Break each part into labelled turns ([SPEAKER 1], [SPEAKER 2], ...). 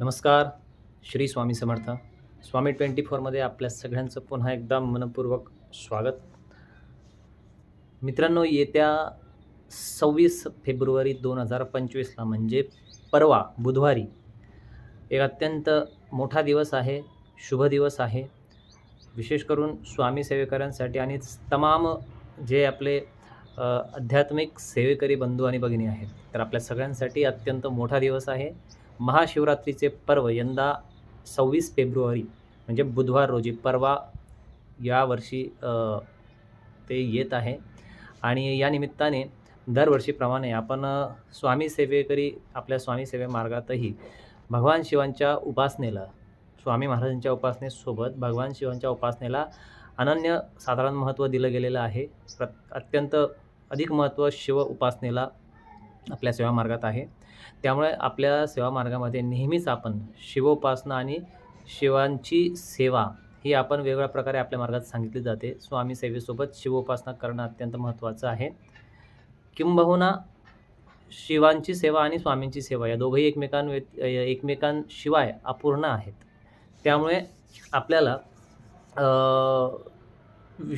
[SPEAKER 1] नमस्कार श्री स्वामी समर्थ. स्वामी ट्वेंटी फोरमध्ये आपल्या सगळ्यांचं पुन्हा एकदा मनपूर्वक स्वागत. मित्रांनो येत्या सव्वीस फेब्रुवारी दोन हजार पंचवीसला म्हणजे परवा बुधवारी एक अत्यंत मोठा दिवस आहे शुभ दिवस आहे. विशेष करून स्वामी सेवेकरांसाठी आणि तमाम जे आपले आध्यात्मिक सेवेकरी बंधू आणि भगिनी आहेत तर आपल्या सगळ्यांसाठी अत्यंत मोठा दिवस आहे. महाशिवरात्रीचे पर्व यंदा सव्वीस फेब्रुवारी म्हणजे बुधवार रोजी परवा यावर्षी ते येत आहे. आणि या निमित्ताने दरवर्षीप्रमाणे आपण स्वामी सेवेकरी आपल्या स्वामी सेवे मार्गातही भगवान शिवांच्या उपासनेला स्वामी महाराजांच्या उपासनेसोबत भगवान शिवांच्या उपासनेला अनन्य साधारण महत्त्व दिलं गेलेलं आहे. प्र अत्यंत अधिक महत्त्व शिव उपासनेला आपल्या सेवा मार्गात आहे. त्यामुळे आपल्या सेवा मार्गामध्ये नेहमीच आपण शिवोपासना आणि शिवांची सेवा ही आपण वेगवेगळ्या प्रकारे आपल्या मार्गात सांगितली जाते. स्वामी सेवेसोबत शिवोपासना करणं अत्यंत महत्त्वाचं आहे. किंबहुना शिवांची सेवा आणि स्वामींची सेवा या दोघंही एकमेकां एकमेकांशिवाय अपूर्ण आहेत. त्यामुळे आपल्याला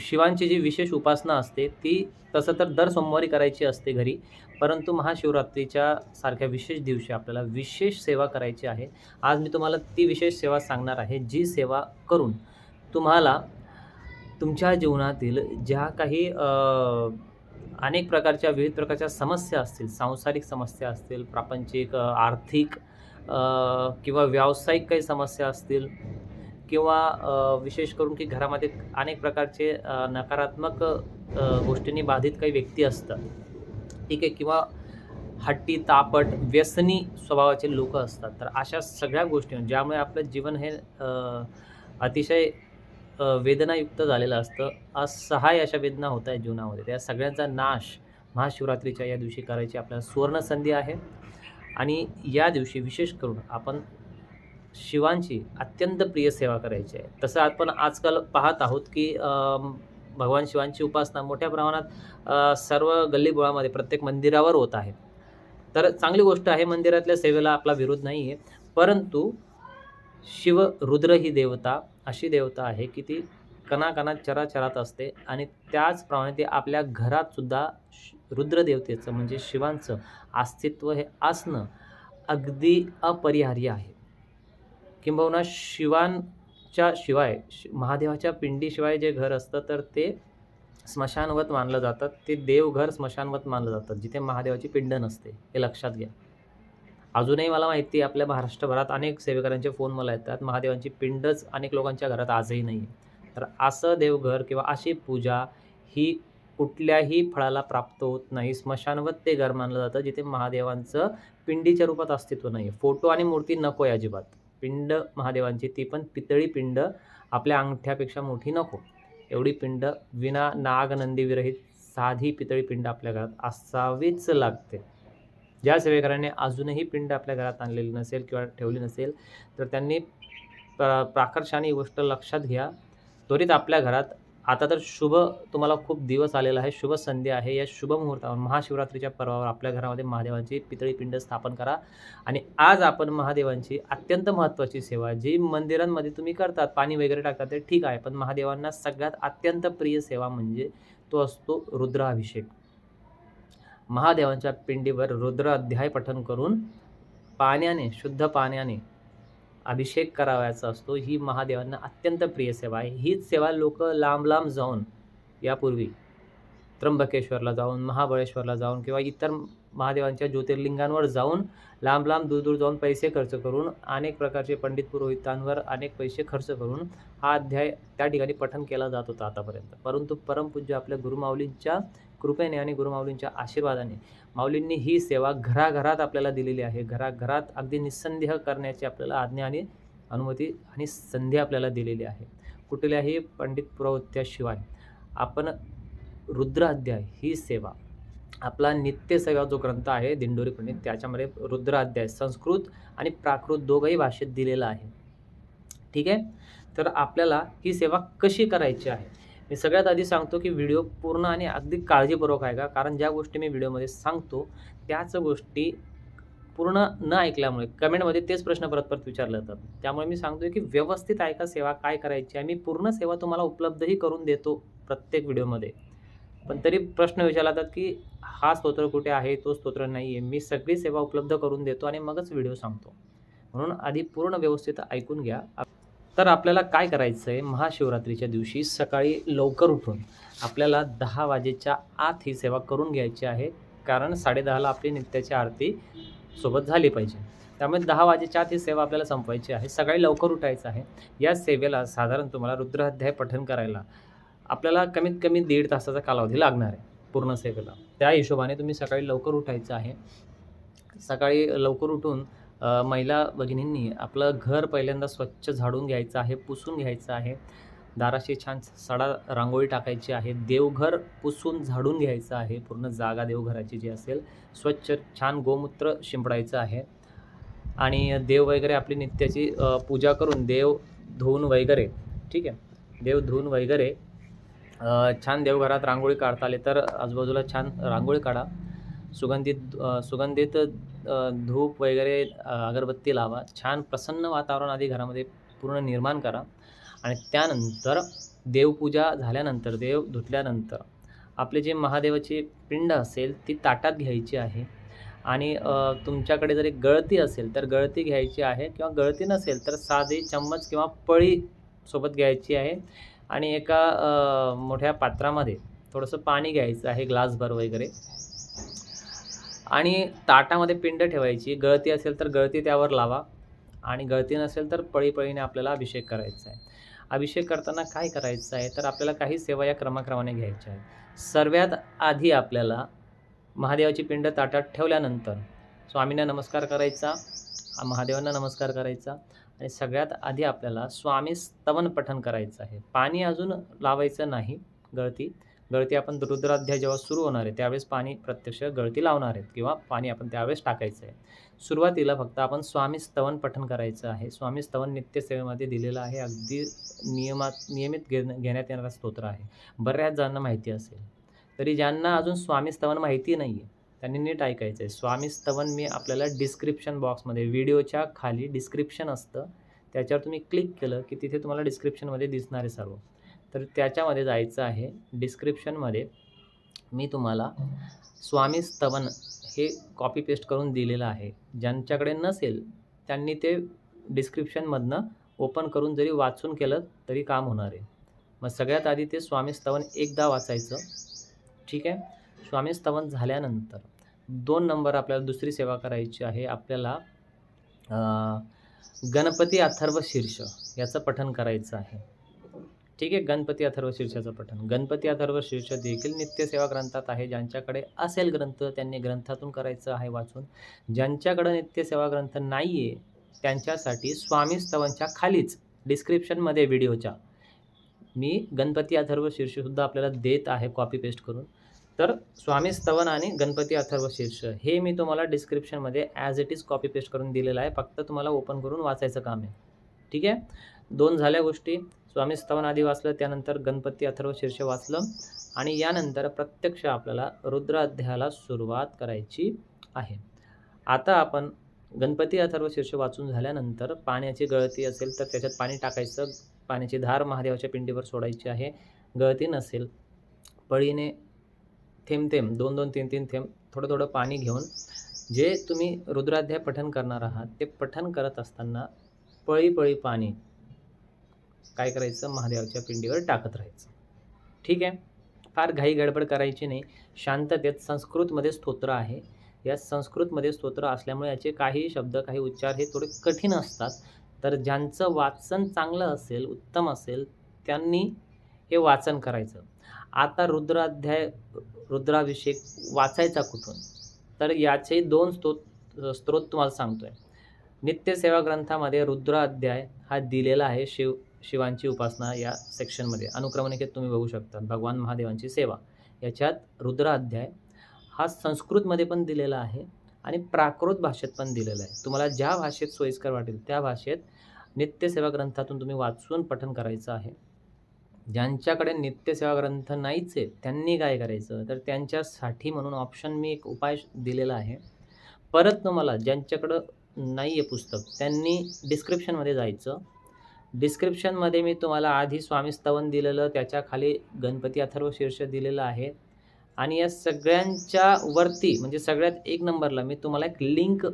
[SPEAKER 1] शिवांची जी विशेष उपासना असते ती तसं तर दर सोमवारी करायची असते घरी परंतु महाशिवरात्रीच्या सारख्या विशेष दिवशी आपल्याला विशेष सेवा करायची आहे. आज मी तुम्हाला ती विशेष सेवा सांगणार आहे जी सेवा करून तुम्हाला तुमच्या जीवनातील ज्या काही अनेक प्रकारच्या विविध प्रकारच्या समस्या असतील सांसारिक समस्या असतील प्रापंचिक आर्थिक किंवा व्यावसायिक काही समस्या असतील किंवा विशेष करून की घरामध्ये अनेक प्रकारचे नकारात्मक गोष्टींनी बाधित काही व्यक्ती असतात. ठीक आहे? किंवा हट्टी तापट व्यसनी स्वभावाचे लोक असतात. तर अशा सगळ्या गोष्टी ज्यामुळे आपलं जीवन हे अतिशय वेदनायुक्त झालेलं असतं. असहाय अशा वेदना होत आहेत जीवनामध्ये. त्या सगळ्यांचा नाश महाशिवरात्रीच्या या दिवशी करायची आपल्याला सुवर्ण संधी आहे. आणि या दिवशी विशेष करून आपण शिवांची अत्यंत प्रिय सेवा करायची आहे. तसं आपण आजकाल पाहत आहोत की भगवान शिवांची उपासना मोठ्या प्रमाणात सर्व गल्लीबोळामध्ये प्रत्येक मंदिरावर होत आहे. तर चांगली गोष्ट आहे मंदिरातल्या सेवेला आपला विरोध नाही आहे परंतु शिव रुद्र ही देवता अशी देवता आहे की ती कणाकणात चराचरात असते आणि त्याचप्रमाणे ती आपल्या घरातसुद्धा रुद्रदेवतेचं श- म्हणजे शिवांचं अस्तित्व हे असणं अगदी अपरिहार्य आहे. किंबहुना शिवांच्या शिवाय शि- महादेवाच्या पिंडीशिवाय जे घर असतं तर ते स्मशानवत मानलं जातं. ते देवघर स्मशानवत मानलं जातं जिथे महादेवाची पिंड नसते. हे लक्षात घ्या. अजूनही मला माहिती आहे आपल्या महाराष्ट्रभरात अनेक सेवेकरांचे फोन मला येतात. महादेवांची पिंडच अनेक लोकांच्या घरात आजही नाही आहे तर असं देवघर किंवा अशी पूजा ही कुठल्याही फळाला प्राप्त होत नाही. स्मशानवत ते घर मानलं जातं जिथे महादेवांचं पिंडीच्या रूपात अस्तित्व नाही फोटो आणि मूर्ती नको आहे अजिबात. पिंड महादेवांची ती पण पितळी पिंड. आपल्या अंगठ्यापेक्षा मोठी नको. एवढी पिंड विना नाग साधी पितळी पिंड आपल्या घरात असावीच लागते. ज्या सेवेकरांनी अजूनही पिंड आपल्या घरात आणलेली नसेल किंवा ठेवली नसेल तर त्यांनी प्राकर्षाने ही गोष्ट लक्षात घ्या. त्वरित आपल्या घरात आता तर शुभ तुम्हाला खूप दिवस आलेला आहे शुभ संधी आहे. या शुभ मुहूर्तावर महाशिवरात्रीच्या पर्वावर आपल्या घरामध्ये महादेवांची पितळी पिंड स्थापन करा. आणि आज आपण महादेवांची अत्यंत महत्त्वाची सेवा जी मंदिरांमध्ये तुम्ही करतात पाणी वगैरे टाकतात ते ठीक आहे. पण महादेवांना सगळ्यात अत्यंत प्रिय सेवा म्हणजे तो असतो रुद्राभिषेक. महादेवांच्या पिंडीवर रुद्र अध्याय पठन करून पाण्याने शुद्ध पाण्याने अभिषेक करावयाचा असतो. ही महादेवांना अत्यंत प्रिय सेवा आहे. हीच सेवा लोक लांब लांब जाऊन यापूर्वी त्र्यंबकेश्वरला जाऊन महाबळेश्वरला जाऊन किंवा इतर महादेवांच्या ज्योतिर्लिंगांवर जाऊन लांब लांब दूर दूर जाऊन पैसे खर्च करून अनेक प्रकारचे पंडित पुरोहितांवर अनेक पैसे खर्च करून हा अध्याय त्या ठिकाणी पठन केला जात होता आतापर्यंत. परंतु परमपूज्य आपल्या गुरुमाऊलींच्या कृपेने आणि गुरुमाऊलींच्या आशीर्वादाने माऊलींनी ही सेवा घराघरात आपल्याला दिलेली आहे. घराघरात अगदी निस्संदेह करण्याची आपल्याला आज्ञा आणि अनुमती आणि संधी आपल्याला दिलेली आहे. कुठल्याही पंडित पुरोहित्याशिवाय आपण रुद्र अध्याय ही सेवा आपला नित्य सेवा जो ग्रंथ आहे दिंडोरी पंडित त्याच्यामध्ये रुद्राध्याय संस्कृत आणि प्राकृत दोघंही भाषेत दिलेला आहे. ठीक आहे? तर आपल्याला ही सेवा कशी करायची आहे? मी सगळ्यात आधी सांगतो की व्हिडिओ पूर्ण आणि अगदी काळजीपूर्वक आहे का कारण ज्या गोष्टी मी व्हिडिओमध्ये सांगतो त्याच गोष्टी पूर्ण न ऐकल्यामुळे कमेंटमध्ये तेच प्रश्न परत परत विचारले जातात. त्यामुळे मी सांगतोय की व्यवस्थित ऐका सेवा काय करायची आहे? मी पूर्ण सेवा तुम्हाला उपलब्धही करून देतो प्रत्येक व्हिडिओमध्ये. पण तरी प्रश्न विचारला जातात की हा स्तोत्र कुठे आहे? तो स्तोत्र नाही आहे मी सगळी सेवा उपलब्ध करून देतो आणि मगच व्हिडिओ सांगतो. म्हणून आधी पूर्ण व्यवस्थित ऐकून घ्या. तर आपल्याला काय करायचं आहे महाशिवरात्रीच्या दिवशी सकाळी लवकर उठून आपल्याला दहा वाजेच्या आत ही सेवा करून घ्यायची आहे. कारण साडेदहाला आपली नित्याची आरती सोबत झाली पाहिजे. त्यामुळे दहा वाजेच्या आत ही सेवा आपल्याला संपवायची आहे. सकाळी लवकर उठायचं आहे. या सेवेला साधारण तुम्हाला रुद्राध्याय पठण करायला आपल्याला कमीत कमी दीड तासाचा कालावधी लागणार आहे पूर्ण सेवेला. त्या हिशोबाने तुम्ही सकाळी लवकर उठायचं आहे. सकाळी लवकर उठून महिला भगिनींनी आपलं घर पहिल्यांदा स्वच्छ झाडून घ्यायचं आहे पुसून घ्यायचं आहे. दाराशी छान सडा रांगोळी टाकायची आहे. देवघर पुसून झाडून घ्यायचं आहे. पूर्ण जागा देवघराची जी असेल स्वच्छ छान गोमूत्र शिंपडायचं आहे. आणि देव वगैरे आपली नित्याची पूजा करून देव धुवून वगैरे ठीक आहे? देव धुवून वगैरे छान देवघरात रांगोळी काढता आले तर आजूबाजूला छान रांगोळी काढा. सुगंधित सुगंधित धूप वगैरे अगरबत्ती लावा. छान प्रसन्न वातावरण आधी घरामध्ये पूर्ण निर्माण करा. आणि त्यानंतर देवपूजा झाल्यानंतर देव धुतल्यानंतर आपले जे महादेवाची पिंड असेल ती ताटात घ्यायची आहे. आणि तुमच्याकडे तुमच्याकडे जरी गळती असेल तर गळती घ्यायची आहे किंवा गळती नसेल तर साधी चम्मच किंवा पळी सोबत घ्यायची आहे. आणि एका मोठ्या पात्रामध्ये थोडंसं पाणी घ्यायचं आहे ग्लासभर वगैरे. आणि ताटामध्ये पिंड ठेवायची. गळती असेल तर गळती त्यावर लावा आणि गळती नसेल तर पळीपळीने आपल्याला अभिषेक करायचा आहे. अभिषेक करताना काय करायचं आहे? तर आपल्याला काही सेवा या क्रमाक्रमाने घ्यायच्या आहेत. सर्वात आधी आपल्याला महादेवाची पिंड ताटात ठेवल्यानंतर स्वामींना नमस्कार करायचा महादेवांना नमस्कार करायचा आणि सगळ्यात आधी आपल्याला स्वामी स्तवन पठन करायचं आहे. पाणी अजून लावायचं नाही गळती. गळती आपण रुद्राध्याय जेव्हा सुरू होणार आहे त्यावेळेस पाणी प्रत्यक्ष गळती लावणार आहेत किंवा पाणी आपण त्यावेळेस टाकायचं आहे. सुरुवातीला फक्त आपण स्वामी स्तवन पठन करायचं आहे. स्वामी स्तवन नित्यसेवेमध्ये दिलेलं आहे. अगदी नियमात नियमित घे घेण्यात येणारा स्तोत्र आहे. बऱ्याच जणांना माहिती असेल. तरी ज्यांना अजून स्वामी स्तवन माहिती नाही आहे त्यांनी नीट ऐकायचं आहे स्वामी स्तवन मी आपल्याला डिस्क्रिप्शन बॉक्समध्ये व्हिडिओच्या खाली डिस्क्रिप्शन असतं. त्याच्यावर तुम्ही क्लिक केलं की तिथे तुम्हाला डिस्क्रिप्शनमध्ये दिसणार आहे सर्व. तर त्याच्यामध्ये जायचं आहे. डिस्क्रिप्शनमध्ये मी तुम्हाला स्वामी स्तवन हे कॉपी पेस्ट करून दिलेलं आहे. ज्यांच्याकडे नसेल त्यांनी ते डिस्क्रिप्शनमधनं ओपन करून जरी वाचून केलं तरी काम होणार आहे. मग सगळ्यात आधी ते स्वामी स्तवन एकदा वाचायचं. ठीक आहे? स्वामी स्तवन झाल्यानंतर दोन नंबर आपल्याला दुसरी सेवा करायची आहे आपल्याला गणपती अथर्व शीर्ष याचं पठण करायचं आहे. ठीक आहे? गणपती अथर्व शीर्षाचं पठण. गणपती अथर्व शीर्ष देखील नित्यसेवा ग्रंथात आहे. ज्यांच्याकडे असेल ग्रंथ त्यांनी ग्रंथातून करायचं आहे वाचून. ज्यांच्याकडे नित्यसेवा ग्रंथ नाही आहे त्यांच्यासाठी स्वामी स्तवांच्या खालीच डिस्क्रिप्शनमध्ये व्हिडिओच्या मी गणपती अथर्व शीर्षसुद्धा आपल्याला देत आहे कॉपी पेस्ट करून. तर स्वामी स्तवन आणि गणपती अथर्व शीर्ष हे मी तुम्हाला डिस्क्रिप्शनमध्ये as it is copy paste करून दिलेलं आहे. फक्त तुम्हाला ओपन करून वाचायचं काम आहे. ठीक आहे? दोन झाल्या गोष्टी. स्वामी स्तवन आधी वाचलं त्यानंतर गणपती अथर्व शीर्ष वाचलं आणि यानंतर प्रत्यक्ष आपल्याला रुद्र अध्यायाला सुरुवात करायची आहे. आता आपण गणपती अथर्व शीर्ष वाचून झाल्यानंतर पाण्याची गळती असेल तर त्याच्यात पाणी टाकायचं. पाण्याची धार महादेवाच्या पिंडीवर सोडायची आहे. गळती नसेल पळीने थेंब थेंब दोन दोन तीन तीन थेंब थोडं थोडं पाणी घेऊन जे तुम्ही रुद्राध्याय पठण करणार आहात ते पठण करत असताना पळी पळी पाणी काय करायचं? महादेवाच्या पिंडीवर टाकत राहायचं. ठीक आहे? फार घाई गडबड करायची नाही. शांततेत संस्कृतमध्ये स्तोत्र आहे. या संस्कृतमध्ये स्तोत्र असल्यामुळे याचे काही शब्द काही उच्चार हे थोडे कठीण असतात. तर ज्यांचं वाचन चांगलं असेल उत्तम असेल त्यांनी हे वाचन करायचं. आता रुद्राध्याय रुद्राभिषेक वाचायचा कुठून? तर याचे दोन स्तोत स्त्रोत तुम्हाला सांगतोय. नित्यसेवा ग्रंथामध्ये रुद्राध्याय हा दिलेला आहे शिव शिवांची उपासना या सेक्शनमध्ये अनुक्रमणिकेत तुम्ही बघू शकता भगवान महादेवांची सेवा. याच्यात रुद्राध्याय हा संस्कृतमध्ये पण दिलेला आहे आणि प्राकृत भाषेत पण दिलेला आहे. तुम्हाला ज्या भाषेत सोयीस्कर वाटेल त्या भाषेत नित्यसेवा ग्रंथातून तुम्ही वाचून पठण करायचं आहे. ज्यांच्याकडे नित्यसेवा ग्रंथ नाहीच आहे त्यांनी काय करायचं? तर त्यांच्यासाठी म्हणून ऑप्शन मी एक उपाय दिलेला आहे. परत तुम्हाला ज्यांच्याकडं नाही आहे पुस्तक त्यांनी डिस्क्रिप्शनमध्ये जायचं. डिस्क्रिप्शनमध्ये मी तुम्हाला आधी स्वामी स्तवन दिलेलं त्याच्याखाली गणपती अथर्व शीर्ष दिलेलं आहे. आणि या सगळ्यांच्या वरती म्हणजे सगळ्यात एक नंबरला मी तुम्हाला एक लिंक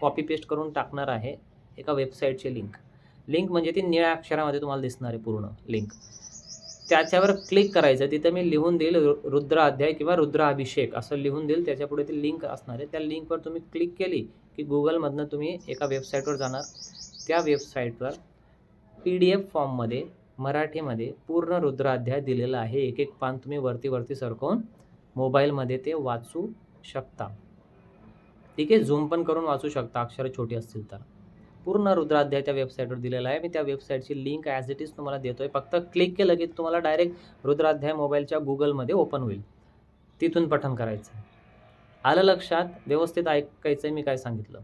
[SPEAKER 1] कॉपी पेस्ट करून टाकणार आहे एका वेबसाईटची लिंक लिंक म्हणजे ती निळ्या अक्षरामध्ये तुम्हाला दिसणार आहे पूर्ण लिंक त्याच्यावर क्लिक करायचं तिथं मी लिहून देईल रु- रुद्र अध्याय किंवा रुद्र अभिषेक असं लिहून देईल. त्याच्यापुढे ती लिंक असणार आहे. त्या लिंकवर तुम्ही क्लिक केली की गुगलमधनं तुम्ही एका वेबसाईटवर जाणार. त्या वेबसाईटवर पी डी एफ फॉर्ममध्ये मराठीमध्ये पूर्ण रुद्र अध्याय दिलेला आहे. एक एक पान तुम्ही वरती वरती सरकवून मोबाईलमध्ये ते वाचू शकता. ठीक आहे? झूम पण करून वाचू शकता. अक्षरं छोटी असतील तर. पूर्ण रुद्राध्याय त्या वेबसाईटवर दिलेला आहे. मी त्या वेबसाईटची लिंक ॲज इट इज तुम्हाला देतो आहे फक्त क्लिक केलं की तुम्हाला डायरेक्ट रुद्राध्याय मोबाईलच्या गुगलमध्ये ओपन होईल. तिथून पठन करायचं. आहे आलं लक्षात? व्यवस्थित ऐकायचं आहे मी काय सांगितलं.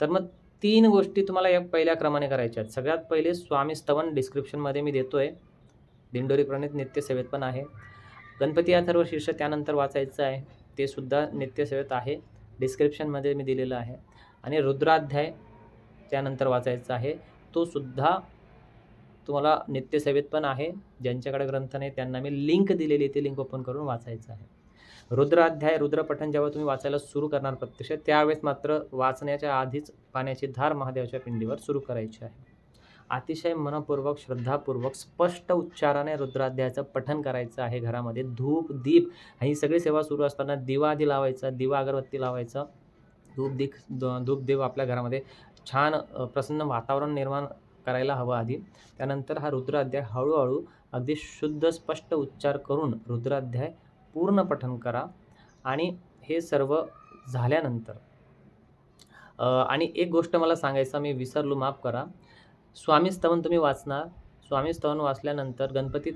[SPEAKER 1] तर मग तीन गोष्टी तुम्हाला या पहिल्या क्रमाने करायच्या आहेत. सगळ्यात पहिले स्वामी स्तवन डिस्क्रिप्शनमध्ये मी देतो आहे दिंडोरी प्रणित नित्यसेवेत पण आहे. गणपती अथर्व शीर्ष त्यानंतर वाचायचं आहे. ते सुद्धा नित्यसेवेत आहे. डिस्क्रिप्शनमध्ये मी दिलेलं आहे. आणि रुद्राध्याय त्यानंतर वाचायचा आहे. तो सुद्धा तुम्हाला नित्यसेवेत पण आहे. ज्यांच्याकडे ग्रंथ नाही त्यांना मी लिंक दिलेली आहे. ती लिंक ओपन करून वाचायचं आहे. रुद्राध्याय रुद्रपठण जेव्हा तुम्ही वाचायला सुरू करणार प्रत्यक्ष त्यावेळेस मात्र वाचण्याच्या आधीच पाण्याची धार महादेवाच्या पिंडीवर सुरू करायची आहे. अतिशय मनपूर्वक श्रद्धापूर्वक स्पष्ट उच्चाराने रुद्राध्यायाचं पठण करायचं आहे घरामध्ये. धूप दीप ही सगळी सेवा सुरू असताना दिवा आधी लावायचा दिवा अगरबत्ती लावायचा. धूप देख धूप देव आपल्या घरामध्ये छान प्रसन्न वातावरण निर्माण करायला हवं आधी. त्यानंतर हा रुद्राध्याय हळूहळू अगदी शुद्ध स्पष्ट उच्चार करून रुद्राध्याय पूर्ण पठण करा. आणि हे सर्व झाल्यानंतर आणि एक गोष्ट मला सांगायचं मी विसरलो माफ करा. स्वामी स्तवन तुम्ही वाचणार. स्वामी स्तवन वाचल्यानंतर गणपती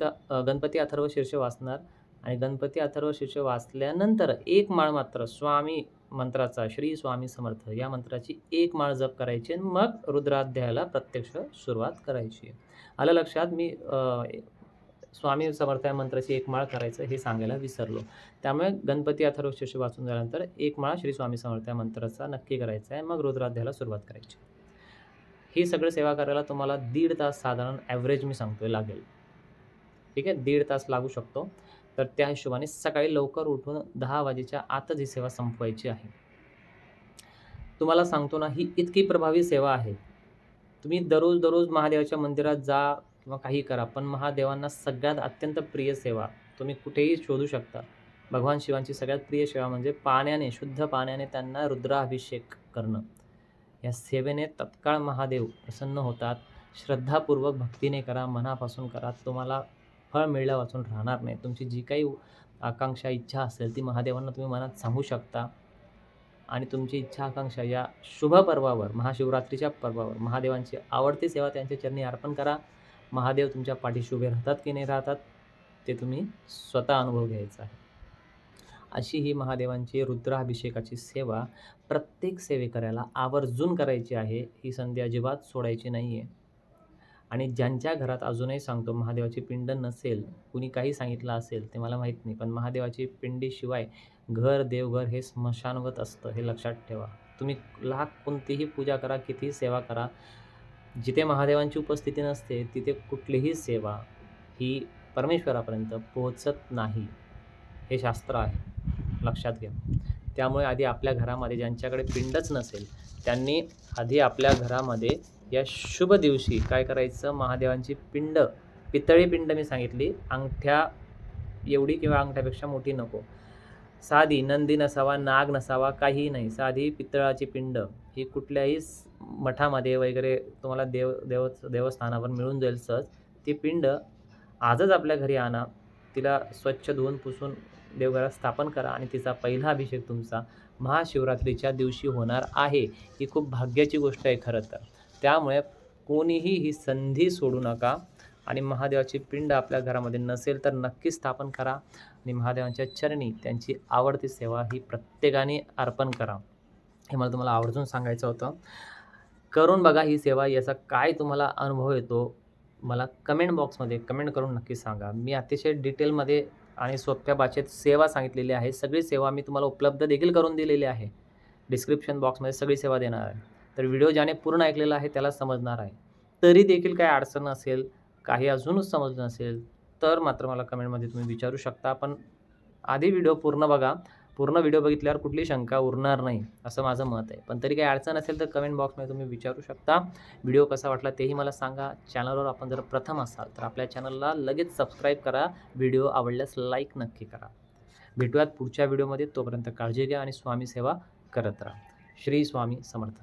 [SPEAKER 1] गणपती अथर्व शीर्ष वाचणार. आणि गणपती अथर्व शीर्ष वाचल्यानंतर एक माळ मात्र स्वामी मंत्राचा श्री स्वामी समर्थ या मंत्राची एक माळ जप करायची आणि मग रुद्राध्यायाला प्रत्यक्ष सुरुवात करायची. आलं लक्षात? मी स्वामी समर्थ या मंत्राची एक माळ करायचं हे सांगायला विसरलो. त्यामुळे गणपती अथर्व शीर्ष वाचून झाल्यानंतर एक माळ श्री स्वामी समर्थ या मंत्राचा नक्की करायचा आहे मग रुद्राध्यायाला सुरुवात करायची. ही सगळं सेवा करायला तुम्हाला दीड तास साधारण ॲव्हरेज मी सांगतोय लागेल. ठीक आहे दीड तास लागू शकतो. तर त्या हिशोबाने सकाळी लवकर उठून दहा वाजेच्या आतच ही सेवा संपवायची आहे. तुम्हाला सांगतो ना ही इतकी प्रभावी सेवा आहे. तुम्ही दररोज दररोज महादेवाच्या मंदिरात जा किंवा काही करा पण महादेवांना सगळ्यात अत्यंत प्रिय सेवा तुम्ही कुठेही शोधू शकता. भगवान शिवांची सगळ्यात प्रिय सेवा म्हणजे पाण्याने शुद्ध पाण्याने त्यांना रुद्राभिषेक करणं. या सेवेने तत्काळ महादेव प्रसन्न होतात. श्रद्धापूर्वक भक्तीने करा मनापासून करा. तुम्हाला फळ मिळल्या वाचून राहणार नाही. तुमची जी काही आकांक्षा इच्छा असेल ती महादेवांना तुम्ही मनात सांगू शकता. आणि तुमची इच्छा आकांक्षा या शुभ पर्वावर महाशिवरात्रीच्या पर्वावर महादेवांची आवडती सेवा त्यांच्या चरणी अर्पण करा. महादेव तुमच्या पाठीशी उभे राहतात की नाही राहतात ते तुम्ही स्वतः अनुभव घ्यायचा आहे. अशी ही महादेवांची रुद्राभिषेकाची सेवा प्रत्येक सेवेकऱ्याला आवर्जून करायची आहे. ही संधी अजिबात सोडायची नाही आहे आणि ज्यांच्या घरात अजूनही सांगतो महादेवाची पिंड नसेल कुणी काही सांगितलं असेल ते मला माहीत नाही पण महादेवाची पिंडीशिवाय घर देवघर हे स्मशानवत असतं हे लक्षात ठेवा. तुम्ही लाख कोणतीही पूजा करा कितीही सेवा करा जिथे महादेवांची उपस्थिती नसते तिथे कुठलीही सेवा ही परमेश्वरापर्यंत पोहोचत नाही हे शास्त्र आहे. लक्षात घ्या. त्यामुळे आधी आपल्या घरामध्ये ज्यांच्याकडे पिंडच नसेल त्यांनी आधी आपल्या घरामध्ये या शुभ दिवशी काय करायचं? महादेवांची पिंड पितळी पिंड मी सांगितली. अंगठ्या एवढी किंवा अंगठ्यापेक्षा मोठी नको. साधी नंदी नसावा नाग नसावा काहीही नाही. साधी पितळाची पिंड. ही कुठल्याही मठामध्ये वगैरे तुम्हाला देव देव देवस्थानावर मिळून जाईल सहज. ती पिंड आजच आपल्या घरी आणा. तिला स्वच्छ धुवून पुसून देवघरात स्थापन करा आणि तिचा पहिला अभिषेक तुमचा महाशिवरात्रीच्या दिवशी होणार आहे. ही खूप भाग्याची गोष्ट आहे खरं तर. त्यामुळे कोणीही ही संधी सोडू नका. आणि महादेवाची पिंड आपल्या घरामध्ये नसेल तर नक्की स्थापन करा. आणि महादेवांच्या चरणी त्यांची आवडती सेवा ही प्रत्येकाने अर्पण करा. हे मला तुम्हाला आवर्जून सांगायचं होतं. करून बघा ही सेवा याचा काय तुम्हाला अनुभव येतो मला कमेंट बॉक्समध्ये कमेंट करून नक्की सांगा. मी अतिशय डिटेलमध्ये आणि सोप्या भाषेत सेवा सांगितलेली आहे. सगळी सेवा मी तुम्हाला उपलब्ध देखील करून दिलेली आहे. डिस्क्रिप्शन बॉक्समध्ये सगळी सेवा देणार आहे. तर व्हिडिओ ज्याने पूर्ण ऐकलेला आहे त्याला समजणार आहे. तरी देखील काही अडचण असेल काही अजूनच समजलं नसेल तर मात्र मला कमेंटमध्ये तुम्ही विचारू शकता. पण आधी व्हिडिओ पूर्ण बघा. पूर्ण व्हिडिओ बघितल्यावर कुठली शंका उरणार नाही असं माझं मत आहे. पण तरी काही अडचण असेल तर कमेंट बॉक्समध्ये तुम्ही विचारू शकता. व्हिडिओ कसा वाटला तेही मला सांगा. चॅनलवर आपण जर प्रथम असाल तर आपल्या चॅनलला लगेच सबस्क्राईब करा. व्हिडिओ आवडल्यास लाईक नक्की करा. भेटूयात पुढच्या व्हिडिओमध्ये. तोपर्यंत काळजी घ्या आणि स्वामी सेवा करत राहा. श्री स्वामी समर्थ.